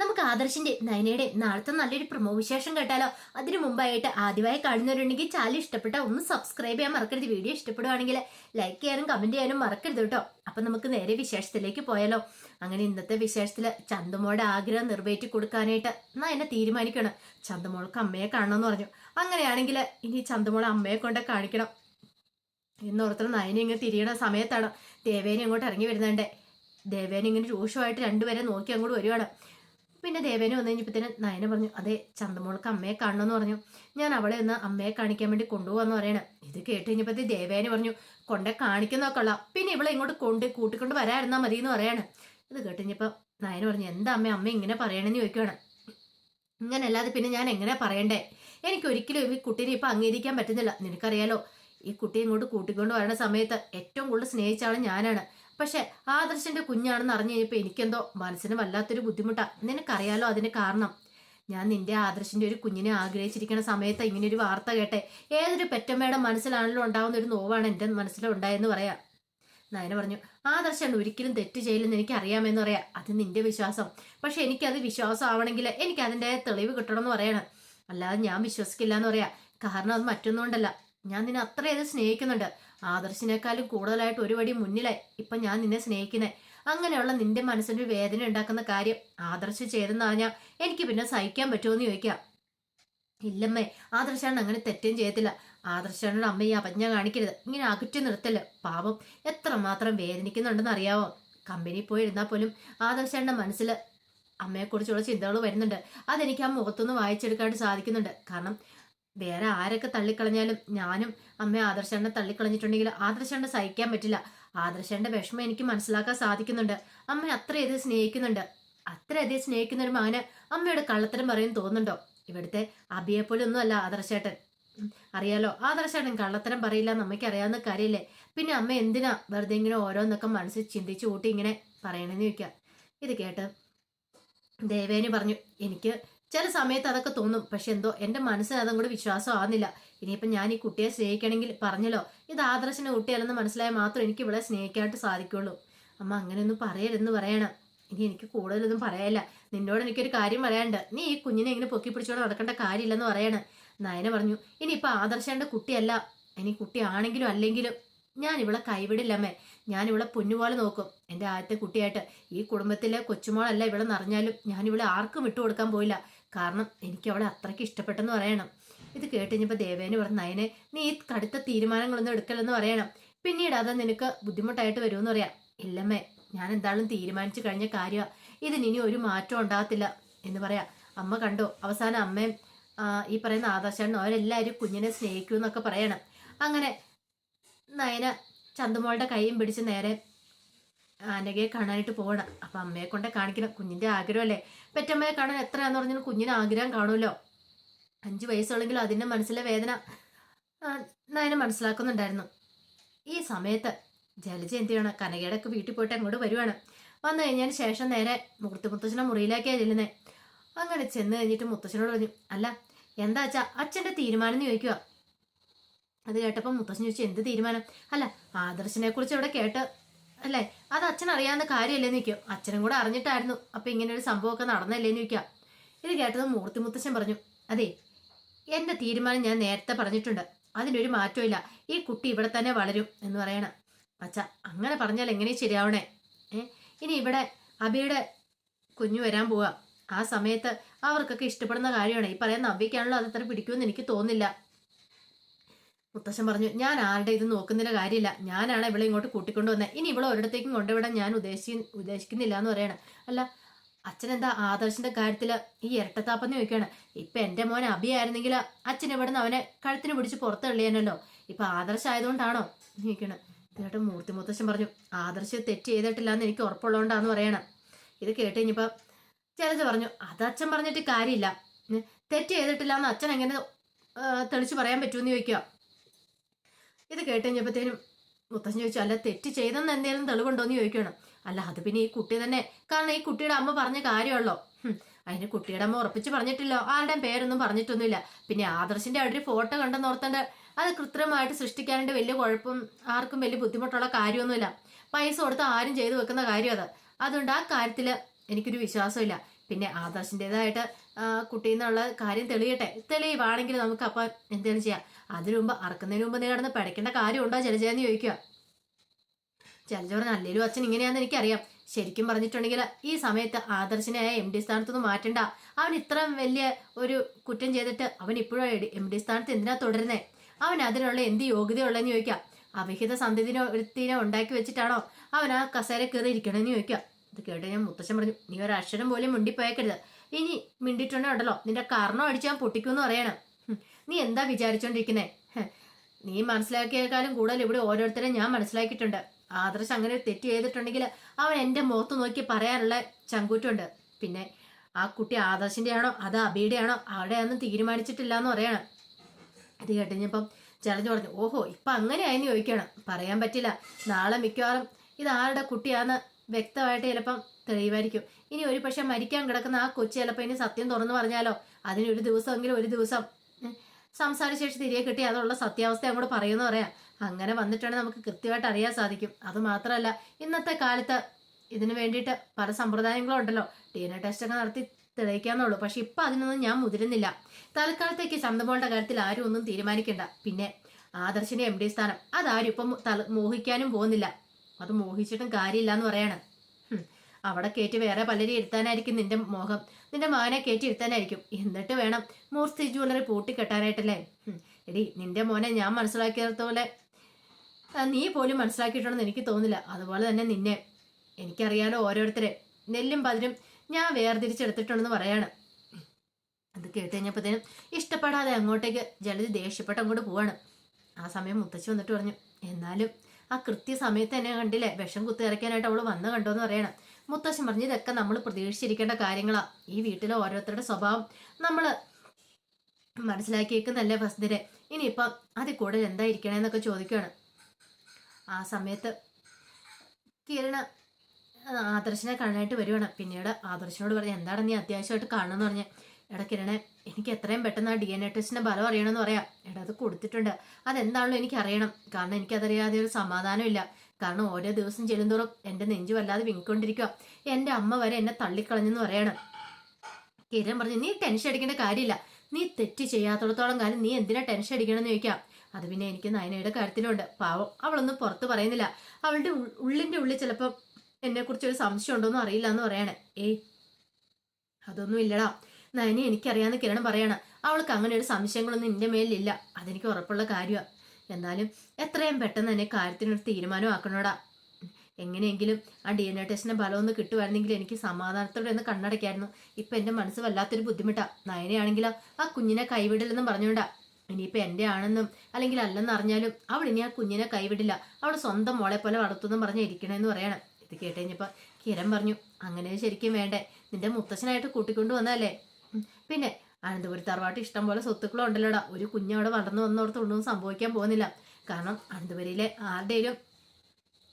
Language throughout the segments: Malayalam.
നമുക്ക് ആദർശിന്റെ നയനയുടെ നാളത്തെ നല്ലൊരു പ്രമോ വിശേഷം കേട്ടാലോ? അതിനു മുമ്പായിട്ട് ആദ്യമായി കാണുന്നവരുണ്ടെങ്കിൽ ചാനൽ ഇഷ്ടപ്പെട്ട ഒന്ന് സബ്സ്ക്രൈബ് ചെയ്യാൻ മറക്കരുത്. വീഡിയോ ഇഷ്ടപ്പെടുവാണെങ്കിൽ ലൈക്ക് ചെയ്യാനും കമന്റ് ചെയ്യാനും മറക്കരുത് കേട്ടോ. അപ്പൊ നമുക്ക് നേരെ വിശേഷത്തിലേക്ക് പോയാലോ? അങ്ങനെ ഇന്നത്തെ വിശേഷത്തിൽ ചന്തുമോടെ ആഗ്രഹം നിറവേറ്റി കൊടുക്കാനായിട്ട് നയന തീരുമാനിക്കണം. ചന്തമോൾക്ക് അമ്മയെ കാണണമെന്ന് പറഞ്ഞു. അങ്ങനെയാണെങ്കിൽ ഇനി ചന്തമോൾ അമ്മയെ കൊണ്ട് കാണിക്കണം. എന്നോർത്തണം നയനെ ഇങ്ങനെ തിരിയണ സമയത്താണ്. ദേവേനെ അങ്ങോട്ട് ഇറങ്ങി വരുന്നുണ്ട് ദേവേനെ ഇങ്ങനെ രൂക്ഷമായിട്ട് രണ്ടുപേരെ നോക്കി അങ്ങോട്ട് വരുവാണ്. പിന്നെ ദേവേനെ വന്നു കഴിഞ്ഞപ്പോഴത്തേന് നയന പറഞ്ഞു അതെ ചന്തമോൾക്ക് അമ്മയെ കാണണമെന്ന് പറഞ്ഞു. ഞാൻ അവളെ ഒന്ന് അമ്മയെ കാണിക്കാൻ വേണ്ടി കൊണ്ടുപോകാന്ന് പറയണം. ഇത് കേട്ട് കഴിഞ്ഞപ്പോഴത്തേ ദേവേനെ പറഞ്ഞു കൊണ്ടേ കാണിക്കുന്നൊക്കെയുള്ള പിന്നെ ഇവളെ ഇങ്ങോട്ട് കൊണ്ട് കൂട്ടിക്കൊണ്ട് വരായിരുന്നാ മതി എന്ന് പറയാണ്. ഇത് കേട്ട് കഴിഞ്ഞപ്പോൾ നയന പറഞ്ഞു എന്താ അമ്മ അമ്മ ഇങ്ങനെ പറയണമെന്ന് ചോദിക്കുകയാണ് ഇങ്ങനെ അല്ലാതെ പിന്നെ ഞാൻ എങ്ങനെ പറയണ്ടേ? എനിക്ക് ഒരിക്കലും ഈ കുട്ടീനെ ഇപ്പൊ അംഗീകരിക്കാൻ പറ്റുന്നില്ല. നിനക്കറിയാലോ ഈ കുട്ടിയെ ഇങ്ങോട്ട് കൂട്ടിക്കൊണ്ട് വരുന്ന സമയത്ത് ഏറ്റവും കൂടുതൽ സ്നേഹിച്ച ആൾ ഞാനാണ്. പക്ഷെ ആദർശന്റെ കുഞ്ഞാണെന്ന് അറിഞ്ഞു കഴിഞ്ഞപ്പോ എനിക്കെന്തോ മനസ്സിന് വല്ലാത്തൊരു ബുദ്ധിമുട്ടാ. നിനക്കറിയാലോ അതിന് കാരണം? ഞാൻ നിന്റെ ആദർശന്റെ ഒരു കുഞ്ഞിനെ ആഗ്രഹിച്ചിരിക്കുന്ന സമയത്ത് ഇങ്ങനെ ഒരു വാർത്ത കേട്ടെ. ഏതൊരു പെറ്റമ്മയുടെ മനസ്സിലാണല്ലോ ഉണ്ടാവുന്ന ഒരു നോവാണ് എന്റെ മനസ്സിലുണ്ടായെന്ന് പറയാം. നയന പറഞ്ഞു. ആദർശൻ ഒരിക്കലും തെറ്റ് ചെയ്യില്ലെന്ന് എനിക്ക് അറിയാമെന്ന് പറയാം. അത് നിന്റെ വിശ്വാസം. പക്ഷെ എനിക്കത് വിശ്വാസം ആവണമെങ്കിൽ എനിക്ക് അതിന്റെ തെളിവ് കിട്ടണം എന്ന് പറയണം. അല്ലാതെ ഞാൻ വിശ്വസിക്കില്ല എന്ന് പറയാം. കാരണം അത് മറ്റൊന്നുകൊണ്ടല്ല ഞാൻ നിന്നെ അത്രയധികം സ്നേഹിക്കുന്നുണ്ട്. ആദർശിനേക്കാളും കൂടുതലായിട്ട് ഒരുപടി മുന്നിലായി. ഇപ്പൊ ഞാൻ നിന്നെ സ്നേഹിക്കുന്നേ. അങ്ങനെയുള്ള നിന്റെ മനസ്സിന് വേദന ഉണ്ടാക്കുന്ന കാര്യം ആദർശ് ചെയ്തെന്ന് പറഞ്ഞാൽ എനിക്ക് പിന്നെ സഹിക്കാൻ പറ്റുമോ എന്ന് ചോദിക്കാം. ഇല്ലമ്മേ ആദർശാണ് അങ്ങനെ തെറ്റും ചെയ്യത്തില്ല ആദർശാണോട് അമ്മ ഈ അപജ്ഞ കാണിക്കരുത്. ഇങ്ങനെ അകറ്റി നിർത്തൽ പാപം എത്രമാത്രം വേദനിക്കുന്നുണ്ടെന്ന് അറിയാവോ? കമ്പനി പോയി ഇരുന്നാൽ പോലും ആദർശാന്റെ മനസ്സിൽ അമ്മയെക്കുറിച്ചുള്ള ചിന്തകൾ വരുന്നുണ്ട്. അതെനിക്ക് ആ മുഖത്തൊന്ന് വായിച്ചെടുക്കാനായിട്ട് സാധിക്കുന്നുണ്ട്. കാരണം വേറെ ആരൊക്കെ തള്ളിക്കളഞ്ഞാലും ഞാനും അമ്മ ആദർശണ്ണ തള്ളിക്കളഞ്ഞിട്ടുണ്ടെങ്കിൽ ആദർശണ്ണ സഹിക്കാൻ പറ്റില്ല. ആദർശന്റെ വിഷമം എനിക്ക് മനസ്സിലാക്കാൻ സാധിക്കുന്നുണ്ട്. അമ്മ അത്രയധികം സ്നേഹിക്കുന്നുണ്ട്. അത്രയധികം സ്നേഹിക്കുന്ന ഒരു മകന് അമ്മയുടെ കള്ളത്തരം പറയും തോന്നുന്നുണ്ടോ? ഇവിടുത്തെ അബിയെ പോലെ ഒന്നും അല്ല ആദർശേട്ടൻ അറിയാലോ ആദർശേട്ടൻ കള്ളത്തരം പറയില്ല നമ്മക്ക് അറിയാവുന്ന കാര്യമില്ലേ? പിന്നെ അമ്മ എന്തിനാ വെറുതെ ഇങ്ങനെ ഓരോന്നൊക്കെ മനസ്സിൽ ചിന്തിച്ചു കൂട്ടി ഇങ്ങനെ പറയണെന്ന് ചോദിക്കാം. ഇത് കേട്ട് ദേവേനി പറഞ്ഞു എനിക്ക് ചില സമയത്ത് അതൊക്കെ തോന്നും. പക്ഷെ എന്തോ എന്റെ മനസ്സിന് അതും കൂടി വിശ്വാസം ആവുന്നില്ല. ഇനിയിപ്പം ഞാൻ ഈ കുട്ടിയെ സ്നേഹിക്കണമെങ്കിൽ പറഞ്ഞല്ലോ. ഇത് ആദർശന കുട്ടിയല്ലെന്ന് മനസ്സിലായാൽ മാത്രം എനിക്ക് ഇവിടെ സ്നേഹിക്കാനായിട്ട് സാധിക്കുള്ളൂ. അമ്മ അങ്ങനെയൊന്നും പറയരുതെന്ന് പറയണം. ഇനി എനിക്ക് കൂടുതലൊന്നും പറയാനില്ല. നിന്നോട് എനിക്കൊരു കാര്യം പറയാണ്ട് നീ ഈ കുഞ്ഞിനെ ഇങ്ങനെ പൊക്കി പിടിച്ചോണ്ട് നടക്കേണ്ട കാര്യമില്ലെന്ന് പറയണം. നയന പറഞ്ഞു ഇനിയിപ്പോൾ ആദർശന്റെ കുട്ടിയല്ല. ഇനി കുട്ടിയാണെങ്കിലും അല്ലെങ്കിലും ഞാൻ ഇവളെ കൈവിടില്ലമ്മേ. ഞാൻ ഇവളെ പൊന്നുപോലെ നോക്കും. എന്റെ ആദ്യത്തെ കുട്ടിയായിട്ട് ഈ കുടുംബത്തിലെ കൊച്ചുമോളല്ല ഇവളെ നിറഞ്ഞാലും ഞാൻ ഇവളെ ആർക്കും വിട്ടു കൊടുക്കാൻ പോയില്ല. കാരണം എനിക്ക് അവളെ അത്രയ്ക്ക് ഇഷ്ടപ്പെട്ടെന്ന് പറയണം. ഇത് കേട്ട് കഴിഞ്ഞപ്പോൾ ദേവേന് പറഞ്ഞു നയനെ നീ ഈ കടുത്ത തീരുമാനങ്ങളൊന്നും എടുക്കലെന്ന് പറയണം. പിന്നീട് അത് നിനക്ക് ബുദ്ധിമുട്ടായിട്ട് വരുമെന്ന് പറയാം. ഇല്ലമ്മേ ഞാൻ എന്തായാലും തീരുമാനിച്ചു കഴിഞ്ഞ കാര്യമാണ് ഇതിനി ഒരു മാറ്റം ഉണ്ടാകത്തില്ല. എന്ന് പറയാം. അമ്മ കണ്ടോ. അവസാനം അമ്മയും ഈ പറയുന്ന ആദർശാണ് അവരെല്ലാവരും കുഞ്ഞിനെ സ്നേഹിക്കൂ എന്നൊക്കെ പറയണം. അങ്ങനെ നയന ചന്തുമോളുടെ കൈയും പിടിച്ച് നേരെ ആനകയെ കാണാനായിട്ട് പോകണം അപ്പൊ അമ്മയെ കൊണ്ടേ കാണിക്കണം. കുഞ്ഞിന്റെ ആഗ്രഹമല്ലേ? പെറ്റമ്മയെ കാണാൻ എത്രയാന്ന് പറഞ്ഞാൽ കുഞ്ഞിന് ആഗ്രഹം കാണുമല്ലോ. അഞ്ച് വയസ്സുള്ളെങ്കിലും അതിന്റെ മനസ്സിലെ വേദന നയന മനസ്സിലാക്കുന്നുണ്ടായിരുന്നു. ഈ സമയത്ത് ജലജ എന്ത് ചെയ്യണം? കനകയുടെ ഒക്കെ വീട്ടിൽ പോയിട്ട് അങ്ങോട്ട് വരുവാണ്. വന്നു കഴിഞ്ഞതിന് ശേഷം നേരെ മുഹൂർത്തി മുത്തച്ഛനെ മുറിയിലേക്കാണ് ചെല്ലുന്നത് അങ്ങനെ ചെന്ന് കഴിഞ്ഞിട്ട് മുത്തച്ഛനോട് പറഞ്ഞു അല്ല എന്താ അച്ഛാ അച്ഛന്റെ തീരുമാനം എന്ന് ചോദിക്കുക അത് കേട്ടപ്പോൾ മുത്തച്ഛൻ ചോദിച്ചു എന്ത് തീരുമാനം? അല്ല ആദർശിനെ കുറിച്ച് ഇവിടെ കേട്ട് അല്ലേ? അത് അച്ഛൻ അറിയാവുന്ന കാര്യമല്ലേന്ന് ചോദിക്കും. അച്ഛനും കൂടെ അറിഞ്ഞിട്ടായിരുന്നു. അപ്പൊ ഇങ്ങനെ ഒരു സംഭവമൊക്കെ നടന്നല്ലേന്ന് ചോദിക്കാം. ഇത് കേട്ടത് മൂർത്തി മുത്തശ്ശൻ പറഞ്ഞു അതെ എന്റെ തീരുമാനം ഞാൻ നേരത്തെ പറഞ്ഞിട്ടുണ്ട്. അതിനൊരു മാറ്റമില്ല ഈ കുട്ടി ഇവിടെ തന്നെ വളരും എന്ന് പറയണം. അച്ഛ അങ്ങനെ പറഞ്ഞാൽ എങ്ങനെ ശരിയാവണേ? ഇനി ഇവിടെ അബിയുടെ കുഞ്ഞു വരാൻ പോവാ. ആ സമയത്ത് അവർക്കൊക്കെ ഇഷ്ടപ്പെടുന്ന കാര്യമാണ്. ഈ പറയുന്ന നവ്യക്കാണല്ലോ അത് അത്ര പിടിക്കുമെന്ന് എനിക്ക് തോന്നുന്നില്ല. മുത്തശ്ശൻ പറഞ്ഞു ഞാൻ ആരുടെ ഇത് നോക്കുന്നില്ല കാര്യമില്ല. ഞാനാണ് ഇവളെ ഇങ്ങോട്ട് കൂട്ടിക്കൊണ്ടു വന്നത് ഇനി ഇവളെ ഒരിടത്തേക്കും കൊണ്ടുവിടാൻ ഞാൻ ഉദ്ദേശി ഉദ്ദേശിക്കുന്നില്ല എന്ന് പറയണം. അല്ല അച്ഛൻ എന്താ ആദർശിന്റെ കാര്യത്തിൽ ഈ ഇരട്ടത്താപ്പെന്ന് ചോദിക്കുകയാണ്. ഇപ്പൊ എന്റെ മോൻ അഭിയായിരുന്നെങ്കിൽ അച്ഛൻ ഇവിടുന്ന് അവനെ കഴുത്തിന് പിടിച്ച് പുറത്ത് തള്ളിയാനല്ലോ. ഇപ്പൊ ആദർശം ആയതുകൊണ്ടാണോ? ചോദിക്കണം എന്നിട്ട് മൂർത്തി മുത്തശ്ശൻ പറഞ്ഞു ആദർശം തെറ്റ് ചെയ്തിട്ടില്ല എന്ന് എനിക്ക് ഉറപ്പുള്ളതുകൊണ്ടാന്ന് പറയണം. ഇത് കേട്ട് കഴിഞ്ഞപ്പോ ചിലത് പറഞ്ഞു അത് അച്ഛൻ പറഞ്ഞിട്ട് കാര്യമില്ല. തെറ്റ് ചെയ്തിട്ടില്ല എന്ന് അച്ഛൻ എങ്ങനെ തെളിച്ച് പറയാൻ പറ്റുമെന്ന് ചോദിക്കുക. ഇത് കേട്ടുകഴിഞ്ഞപ്പോഴത്തേനും മുത്തച്ഛൻ ചോദിച്ചു അല്ല തെറ്റ് ചെയ്തെന്ന് എന്തെങ്കിലും തെളിവുണ്ടോന്ന് ചോദിക്കണം അല്ല അത് പിന്നെ ഈ കുട്ടി തന്നെ. കാരണം ഈ കുട്ടിയുടെ അമ്മ പറഞ്ഞ കാര്യമുള്ളോ. അതിന് കുട്ടിയുടെ അമ്മ ഉറപ്പിച്ച് പറഞ്ഞിട്ടില്ലോ. ആരുടെയും പേരൊന്നും പറഞ്ഞിട്ടൊന്നുമില്ല. പിന്നെ ആദർശിന്റെ അവിടെ ഒരു ഫോട്ടോ കണ്ടെന്ന് ഓർത്തണ്ട്. അത് കൃത്രിമമായിട്ട് സൃഷ്ടിക്കാനായിട്ട് വലിയ കുഴപ്പം ആർക്കും വലിയ ബുദ്ധിമുട്ടുള്ള കാര്യമൊന്നുമില്ല. പൈസ കൊടുത്ത് ആരും ചെയ്തു വെക്കുന്ന കാര്യം അത് അതുകൊണ്ട് ആ കാര്യത്തിൽ എനിക്കൊരു വിശ്വാസമില്ല. പിന്നെ ആദർശിന്റെതായിട്ട് കുട്ടി നിന്നുള്ള കാര്യം തെളിയട്ടെ. തെളിയുവാണെങ്കിൽ നമുക്ക് അപ്പം എന്തെങ്കിലും ചെയ്യാം. അതിനു മുമ്പ് അറക്കുന്നതിന് മുമ്പ് നീ കിടന്ന് പഠിക്കേണ്ട കാര്യമുണ്ടോ ജലജയെന്ന് ചോദിക്കുക. ജലജ പറഞ്ഞ അല്ലേലും അച്ഛൻ ഇങ്ങനെയാണെന്ന് എനിക്കറിയാം. ശരിക്കും പറഞ്ഞിട്ടുണ്ടെങ്കിൽ ഈ സമയത്ത് ആദർശനായ എം ഡി സ്ഥാനത്തൊന്നും മാറ്റണ്ട. അവൻ ഇത്രയും വലിയ ഒരു കുറ്റം ചെയ്തിട്ട് അവൻ ഇപ്പോഴും എം ഡി സ്ഥാനത്ത് എന്തിനാ തുടരുന്നേ? അവൻ അതിനുള്ള എന്ത് യോഗ്യതയുള്ളതെന്ന് ചോദിക്കാം അവിഹിത സന്തതിനെ ഒരുത്തിനെ ഉണ്ടാക്കി വെച്ചിട്ടാണോ അവൻ ആ കസേര കയറി ഇരിക്കണമെന്ന് ചോദിക്കാം ഇത് കേട്ട് ഞാൻ മുത്തശ്ശൻ പറഞ്ഞു നീ ഒരു അക്ഷരം പോലും മിണ്ടിപ്പോയേക്കരുത്. ഇനി മിണ്ടിട്ടുണ്ടല്ലോ നിന്റെ കർണം അടിച്ചാൽ പൊട്ടിക്കുമെന്ന് പറയണം. നീ എന്താ വിചാരിച്ചോണ്ടിരിക്കുന്നേ? നീ മനസ്സിലാക്കിയേക്കാളും കൂടുതൽ ഇവിടെ ഓരോരുത്തരെ ഞാൻ മനസ്സിലാക്കിയിട്ടുണ്ട്. ആദർശ് അങ്ങനെ തെറ്റ് ചെയ്തിട്ടുണ്ടെങ്കിൽ അവൻ എന്റെ മുഖത്ത് നോക്കി പറയാനുള്ള ചങ്കൂറ്റുണ്ട്. പിന്നെ ആ കുട്ടി ആദർശിന്റെ ആണോ അത് അബിയുടെ ആണോ അവിടെയൊന്നും തീരുമാനിച്ചിട്ടില്ല എന്ന് പറയണം. ഇത് കേട്ടുകഴിഞ്ഞപ്പം ചലഞ്ച് പറഞ്ഞു ഓഹോ ഇപ്പൊ അങ്ങനെയായെന്ന് ചോദിക്കണം. പറയാൻ പറ്റില്ല. നാളെ മിക്കവാറും ഇത് ആരുടെ കുട്ടിയാന്ന് വ്യക്തമായിട്ട് ചിലപ്പം തെളിയുമായിരിക്കും ഇനി ഒരു പക്ഷെ മരിക്കാൻ കിടക്കുന്ന ആ കൊച്ചു ചിലപ്പോൾ ഇനി സത്യം തുറന്നു പറഞ്ഞാലോ? അതിന് ഒരു ദിവസമെങ്കിലും ഒരു ദിവസം സംസാരശേഷി തിരികെ കിട്ടി. അതുള്ള സത്യാവസ്ഥ അങ്ങോട്ട് പറയുമെന്ന് പറയാം. അങ്ങനെ വന്നിട്ടുണ്ടെങ്കിൽ നമുക്ക് കൃത്യമായിട്ട് അറിയാൻ സാധിക്കും. അത് മാത്രമല്ല ഇന്നത്തെ കാലത്ത് ഇതിന് വേണ്ടിയിട്ട് പല സമ്പ്രദായങ്ങളും ഉണ്ടല്ലോ. ഡി എൻ എ ടെസ്റ്റ് ഒക്കെ നടത്തി തെളിയിക്കാന്നുള്ളൂ. പക്ഷെ ഇപ്പൊ അതിനൊന്നും ഞാൻ മുതിരുന്നില്ല. തൽക്കാലത്തേക്ക് ചന്തമോളുടെ കാര്യത്തിൽ ആരും ഒന്നും തീരുമാനിക്കണ്ട. പിന്നെ ആദർശിന്റെ എം ഡി സ്ഥാനം. അതാരും ഇപ്പം മോഹിക്കാനും പോകുന്നില്ല. അത് മോഹിച്ചിട്ടും കാര്യമില്ല എന്ന് പറയാണ്. അവിടെ കയറ്റി വേറെ പലരും ഇരുത്താനായിരിക്കും നിന്റെ മോഹം. നിന്റെ മകനെ കയറ്റി ഇരുത്താനായിരിക്കും. എന്നിട്ട് വേണം മൂർത്തി ജ്വല്ലറി പൂട്ടിക്കെട്ടാനായിട്ടല്ലേ എടി നിന്റെ മോനെ ഞാൻ മനസ്സിലാക്കിയതുപോലെ നീ പോലും മനസ്സിലാക്കിയിട്ടുണ്ടെന്ന് എനിക്ക് തോന്നില്ല അതുപോലെ തന്നെ നിന്നെ. എനിക്കറിയാലോ ഓരോരുത്തരെ. നെല്ലും പതിരും ഞാൻ വേർതിരിച്ചെടുത്തിട്ടുണ്ടെന്ന് പറയാണ്. അത് കേട്ട് കഴിഞ്ഞപ്പോഴത്തേനും ഇഷ്ടപ്പെടാതെ അങ്ങോട്ടേക്ക് ജലജ് ദേഷ്യപ്പെട്ട് അങ്ങോട്ട് പോവാണ്. ആ സമയം മുത്തച്ഛി വന്നിട്ട് പറഞ്ഞു എന്നാലും ആ കൃത്യസമയത്ത് തന്നെ കണ്ടില്ലേ? വിഷം കുത്തിയിറക്കാനായിട്ട് അവൾ വന്ന് കണ്ടോന്ന് പറയണം. മുത്തശ്ശൻ പറഞ്ഞു ഇതൊക്കെ നമ്മൾ പ്രതീക്ഷിച്ചിരിക്കേണ്ട കാര്യങ്ങളാ. ഈ വീട്ടിലെ ഓരോരുത്തരുടെ സ്വഭാവം നമ്മൾ മനസ്സിലാക്കിയേക്കുന്നല്ലേ ഫസ്തിരെ ഇനിയിപ്പം അതിൽ കൂടുതൽ എന്താ ഇരിക്കണേന്നൊക്കെ ചോദിക്കുകയാണ് ആ സമയത്ത് കിരണ ആദർശിനെ കാണാനായിട്ട് വരുവാണ്. പിന്നീട് ആദർശനോട് പറഞ്ഞു എന്താണ് നീ അത്യാവശ്യമായിട്ട് കാണണമെന്ന് പറഞ്ഞ് എടാ കിരണേ എനിക്ക് എത്രയും പെട്ടെന്ന് ആ ഡി എൻ എ ടെസ്റ്റിന്റെ ഫലം അറിയണമെന്ന് പറയാം. എടാ അത് കൊടുത്തിട്ടുണ്ട്. അതെന്താണല്ലോ എനിക്ക് അറിയണം കാരണം എനിക്കതറിയാതെ ഒരു സമാധാനമില്ല. കാരണം ഓരോ ദിവസം ചെല്ലുന്തോറും എന്റെ നെഞ്ചു വല്ലാതെ വിങ്ങിക്കൊണ്ടിരിക്കുക എന്റെ അമ്മ വരെ എന്നെ തള്ളിക്കളഞ്ഞെന്ന് പറയണം. കിരൺ പറഞ്ഞു നീ ടെൻഷൻ അടിക്കേണ്ട കാര്യമില്ല. നീ തെറ്റ് ചെയ്യാത്തോളത്തോളം കാലം നീ എന്തിനാ ടെൻഷൻ അടിക്കണമെന്ന് ചോദിക്കാം. അത് പിന്നെ എനിക്ക് നയനയുടെ കാര്യത്തിലുണ്ട്. പാവം അവളൊന്നും പുറത്ത് പറയുന്നില്ല. അവളുടെ ഉള്ളിന്റെ ഉള്ളിൽ ചിലപ്പോൾ എന്നെ കുറിച്ച് ഒരു സംശയം ഉണ്ടോന്നും അറിയില്ല എന്ന് പറയണേ. ഏയ് അതൊന്നും ഇല്ലടാ. നയനെ എനിക്കറിയാന്ന് കിരണം പറയണം. അവൾക്ക് അങ്ങനെ ഒരു സംശയങ്ങളൊന്നും നിന്റെ മേലില്ല അതെനിക്ക് ഉറപ്പുള്ള കാര്യമാണ് എന്നാലും എത്രയും പെട്ടെന്ന് തന്നെ കാര്യത്തിനൊരു തീരുമാനം ആക്കണോടാ എങ്ങനെയെങ്കിലും ആ ഡി എൻ എ ടെസ്റ്റിന്റെ ഫലം ഒന്ന് കിട്ടുമായിരുന്നെങ്കിൽ എനിക്ക് സമാധാനത്തോടെ ഒന്ന് കണ്ണടയ്ക്കായിരുന്നു. ഇപ്പം എന്റെ മനസ്സ് വല്ലാത്തൊരു ബുദ്ധിമുട്ടാണ് നയനയാണെങ്കിലോ ആ കുഞ്ഞിനെ കൈവിടില്ലെന്നും പറഞ്ഞുകൊണ്ടാ. ഇനിയിപ്പോൾ എന്റെ ആണെന്നും അല്ലെങ്കിൽ അല്ലെന്ന് അറിഞ്ഞാലും അവൾ ഇനി ആ കുഞ്ഞിനെ കൈവിടില്ല. അവൾ സ്വന്തം മോളെ പോലെ വളർത്തുമെന്നും പറഞ്ഞ് ഇരിക്കണമെന്ന് പറയണം. ഇത് കേട്ട് കഴിഞ്ഞപ്പോ കിരൺ പറഞ്ഞു അങ്ങനെ ശരിക്കും വേണ്ടേ? നിന്റെ മുത്തച്ഛനായിട്ട് കൂട്ടിക്കൊണ്ടു വന്നതല്ലേ? പിന്നെ അനന്തപുരി തറവാട്ട് ഇഷ്ടം പോലെ സ്വത്തുക്കളും ഉണ്ടല്ലോടാ ഒരു കുഞ്ഞവിടെ വളർന്നു വന്നോടത്തൊന്നും സംഭവിക്കാൻ പോകുന്നില്ല. കാരണം അനന്തപുരിയിലെ ആരുടെയും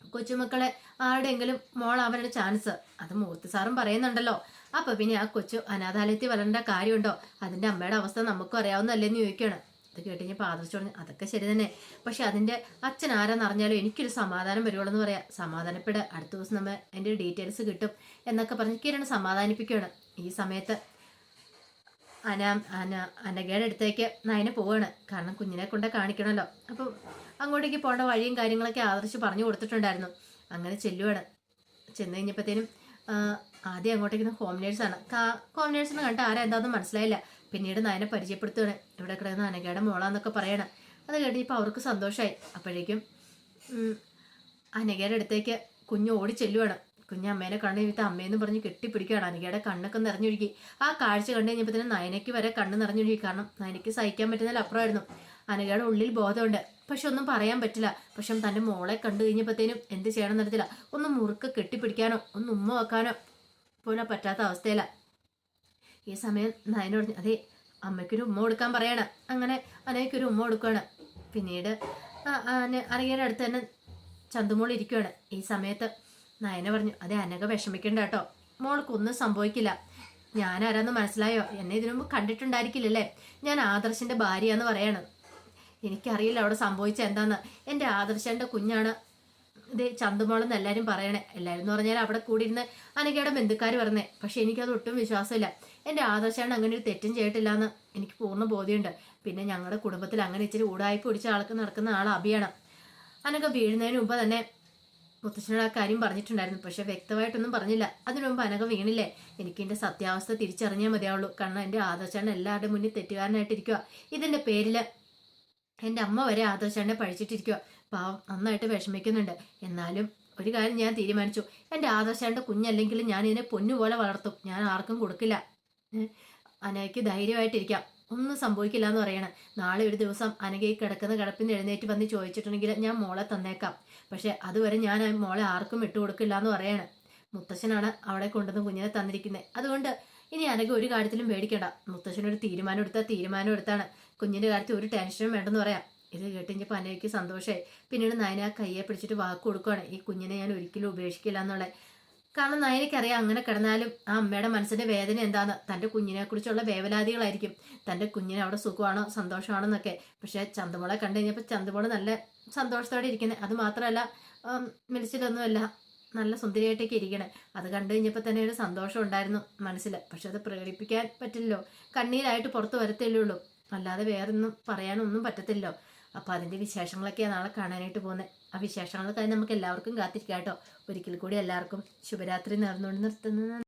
കൊച്ചുമക്കളെ ആരുടെയെങ്കിലും മോളാവാനുള്ള ചാൻസ് അത് മൂർത്തി സാറും പറയുന്നുണ്ടല്ലോ. അപ്പൊ പിന്നെ ആ കൊച്ചു അനാഥാലയത്തിൽ വളരേണ്ട കാര്യമുണ്ടോ? അതിന്റെ അമ്മയുടെ അവസ്ഥ നമുക്കും അറിയാവുന്നല്ലേന്ന് ചോദിക്കുകയാണ്. ഇത് കേട്ടുകഴിഞ്ഞാൽ പാദർച്ചു പറഞ്ഞു അതൊക്കെ ശരി തന്നെ. പക്ഷെ അതിന്റെ അച്ഛൻ ആരാന്ന് അറിഞ്ഞാലും എനിക്കൊരു സമാധാനം വരുവുള്ളൂ എന്ന് പറയാം. സമാധാനപ്പെട് അടുത്ത ദിവസം നമ്മൾ എന്റെ ഡീറ്റെയിൽസ് കിട്ടും എന്നൊക്കെ പറഞ്ഞ് കിരൺ സമാധാനിപ്പിക്കുകയാണ്. ഈ സമയത്ത് അന അന അനഘയുടെ അടുത്തേക്ക് നയന പോവാണ്. കാരണം കുഞ്ഞിനെ കൊണ്ട് കാണിക്കണമല്ലോ. അപ്പം അങ്ങോട്ടേക്ക് പോകേണ്ട വഴിയും കാര്യങ്ങളൊക്കെ ആദർശ് പറഞ്ഞു കൊടുത്തിട്ടുണ്ടായിരുന്നു. അങ്ങനെ ചെല്ലുവാണ്. ചെന്ന് കഴിഞ്ഞപ്പോഴത്തേനും ആദ്യം അങ്ങോട്ടേക്ക് ഹോം നേഴ്സാണ് ഹോം നേഴ്സിനെ കണ്ട് ആരാ എന്താണെന്ന് മനസ്സിലായില്ല. പിന്നീട് നയനെ പരിചയപ്പെടുത്തുകയാണ് ഇവിടെ കിടക്കുന്ന അനഘയുടെ മോളാന്നൊക്കെ പറയണം. അത് കഴിഞ്ഞപ്പോൾ അവർക്ക് സന്തോഷമായി അപ്പോഴേക്കും അനഘയുടെ അടുത്തേക്ക് കുഞ്ഞ് ഓടി ചെല്ലുവാണ്. കുഞ്ഞ് അമ്മേനെ കണ്ടു കഴിഞ്ഞിട്ട് അമ്മയെന്ന് പറഞ്ഞ് കെട്ടിപ്പിടിക്കുകയാണ്. അനികയുടെ കണ്ണൊക്കെ നിറഞ്ഞൊഴുകി. ആ കാഴ്ച കണ്ടു കഴിഞ്ഞപ്പോൾ തന്നെ നയനയ്ക്ക് വരെ കണ്ണ് നിറഞ്ഞൊഴുകി. കാരണം നയനയ്ക്ക് സഹിക്കാൻ പറ്റുന്നതിൽ അപ്പുറമായിരുന്നു. അനകയുടെ ഉള്ളിൽ ബോധമുണ്ട്. പക്ഷെ ഒന്നും പറയാൻ പറ്റില്ല. പക്ഷെ തന്റെ മോളെ കണ്ടു കഴിഞ്ഞപ്പോഴത്തേനും എന്ത് ചെയ്യണം എന്നറിയത്തില്ല ഒന്ന് മുറുക്ക് കെട്ടിപ്പിടിക്കാനോ ഒന്ന് ഉമ്മ വെക്കാനോ പോലും പറ്റാത്ത അവസ്ഥയില. ഈ സമയം നയന പറഞ്ഞു അതെ അമ്മയ്ക്കൊരു ഉമ്മ കൊടുക്കാൻ പറയണം. അങ്ങനെ അനയ്ക്കൊരു ഉമ്മ കൊടുക്കുകയാണ്. പിന്നീട് അനകയുടെ അടുത്ത് തന്നെ ചന്തുമോൾ ഇരിക്കുകയാണ്. ഈ സമയത്ത് നയന പറഞ്ഞു അതെ അനക വിഷമിക്കണ്ട കേട്ടോ മോൾക്കൊന്നും സംഭവിക്കില്ല. ഞാൻ ആരാന്ന് മനസ്സിലായോ? എന്നെ ഇതിനു മുമ്പ് കണ്ടിട്ടുണ്ടായിരിക്കില്ലല്ലേ? ഞാൻ ആദർശിന്റെ ഭാര്യയാന്ന് പറയാണ്. എനിക്കറിയില്ല അവിടെ സംഭവിച്ച എന്താന്ന്. എന്റെ ആദർശന്റെ കുഞ്ഞാണ് ഇത് ചന്തുമോളെന്ന് എല്ലാവരും പറയണേ. എല്ലാവരും എന്ന് പറഞ്ഞാൽ അവിടെ കൂടി ഇരുന്ന് അനകയുടെ ബന്ധുക്കാർ പറഞ്ഞേ. പക്ഷെ എനിക്കത് ഒട്ടും വിശ്വാസമില്ല. എന്റെ ആദർശാണ് അങ്ങനെ ഒരു തെറ്റും ചെയ്തിട്ടില്ല എന്ന് എനിക്ക് പൂർണ ബോധ്യമുണ്ട്. പിന്നെ ഞങ്ങളുടെ കുടുംബത്തിൽ അങ്ങനെ ഇച്ചിരി ഊടായി പിടിച്ച ആൾക്ക് നടക്കുന്ന ആൾ അഭിയാണ്. അനക വീഴുന്നതിന് മുമ്പ് തന്നെ മുത്തച്ഛനോട് ആ കാര്യം പറഞ്ഞിട്ടുണ്ടായിരുന്നു. പക്ഷെ വ്യക്തമായിട്ടൊന്നും പറഞ്ഞില്ല. അതിനു മുമ്പ് അനഘ വീണില്ലേ? എനിക്ക് എന്റെ സത്യാവസ്ഥ തിരിച്ചറിഞ്ഞാൽ മതിയാവുള്ളൂ. കാരണം എന്റെ ആദർശാണ് എല്ലാവരുടെ മുന്നിൽ തെറ്റുകാരനായിട്ടിരിക്കുക ഇതിന്റെ പേരിൽ എന്റെ അമ്മ വരെ ആദർശാനെ പഴിച്ചിട്ടിരിക്കുക പാവം നന്നായിട്ട് വിഷമിക്കുന്നുണ്ട്. എന്നാലും ഒരു കാര്യം ഞാൻ തീരുമാനിച്ചു. എന്റെ ആദർശാന്റെ കുഞ്ഞല്ലെങ്കിൽ ഞാൻ ഇതിനെ പൊന്നുപോലെ വളർത്തും. ഞാൻ ആർക്കും കൊടുക്കില്ല. അനയ്ക്ക് ധൈര്യമായിട്ടിരിക്കാം. ഒന്നും സംഭവിക്കില്ല എന്ന് പറയണേ. നാളെ ഒരു ദിവസം അനകയിൽ കിടക്കുന്ന കിടപ്പിന് എഴുന്നേറ്റ് വന്ന് ചോദിച്ചിട്ടുണ്ടെങ്കിൽ ഞാൻ മോളെ തന്നേക്കാം. പക്ഷെ അതുവരെ ഞാൻ മോളെ ആർക്കും വിട്ടുകൊടുക്കില്ല എന്ന് പറയാണ്. മുത്തശ്ശനാണ് അവളെ കൊണ്ടുവന്ന് കുഞ്ഞിനെ തന്നിരിക്കുന്നത് അതുകൊണ്ട് ഇനി അനഘ ഒരു കാര്യത്തിലും പേടിക്കണ്ട. മുത്തശ്ശനൊരു തീരുമാനം എടുത്താൽ തീരുമാനം എടുത്താണ് കുഞ്ഞിന്റെ കാര്യത്തിൽ ഒരു ടെൻഷനും വേണ്ടെന്ന് പറയാം. ഇത് കേട്ടിഞ്ഞപ്പോൾ അനഘയ്ക്ക് സന്തോഷമായി പിന്നീട് നയന കയ്യെ പിടിച്ചിട്ട് വാക്ക് കൊടുക്കുകയാണ് ഈ കുഞ്ഞിനെ ഞാൻ ഒരിക്കലും ഉപേക്ഷിക്കില്ല എന്നുള്ളത്. കാരണം നയനിക്കറിയാം അങ്ങനെ കിടന്നാലും ആ അമ്മയുടെ മനസ്സിന്റെ വേദന എന്താന്ന്. തന്റെ കുഞ്ഞിനെ കുറിച്ചുള്ള വേവലാതികളായിരിക്കും. തന്റെ കുഞ്ഞിന് അവിടെ സുഖമാണോ സന്തോഷമാണോ എന്നൊക്കെ. പക്ഷെ ചന്തമോളെ കണ്ടു കഴിഞ്ഞപ്പോൾ ചന്തമോൾ നല്ല സന്തോഷത്തോടെ ഇരിക്കുന്നത് അത് മാത്രമല്ല മിളിച്ചിലൊന്നുമല്ല നല്ല സുന്ദരിയായിട്ടൊക്കെ ഇരിക്കണേ. അത് കണ്ടു കഴിഞ്ഞപ്പോൾ തന്നെ ഒരു സന്തോഷം ഉണ്ടായിരുന്നു മനസ്സിൽ പക്ഷെ അത് പ്രകടിപ്പിക്കാൻ പറ്റില്ലല്ലോ. കണ്ണീരായിട്ട് പുറത്ത് വരത്തില്ലുള്ളൂ അല്ലാതെ വേറൊന്നും പറയാനൊന്നും പറ്റത്തില്ലല്ലോ. അപ്പോൾ അതിന്റെ വിശേഷങ്ങളൊക്കെയാണ് നാളെ കാണാനായിട്ട് പോകുന്നത് ആ വിശേഷങ്ങളൊക്കെ നമുക്ക് എല്ലാവർക്കും കാത്തിരിക്കാം കേട്ടോ. ഒരിക്കൽ കൂടി എല്ലാവർക്കും ശുഭരാത്രി നേർന്നുകൊണ്ട് നിർത്തുന്നത്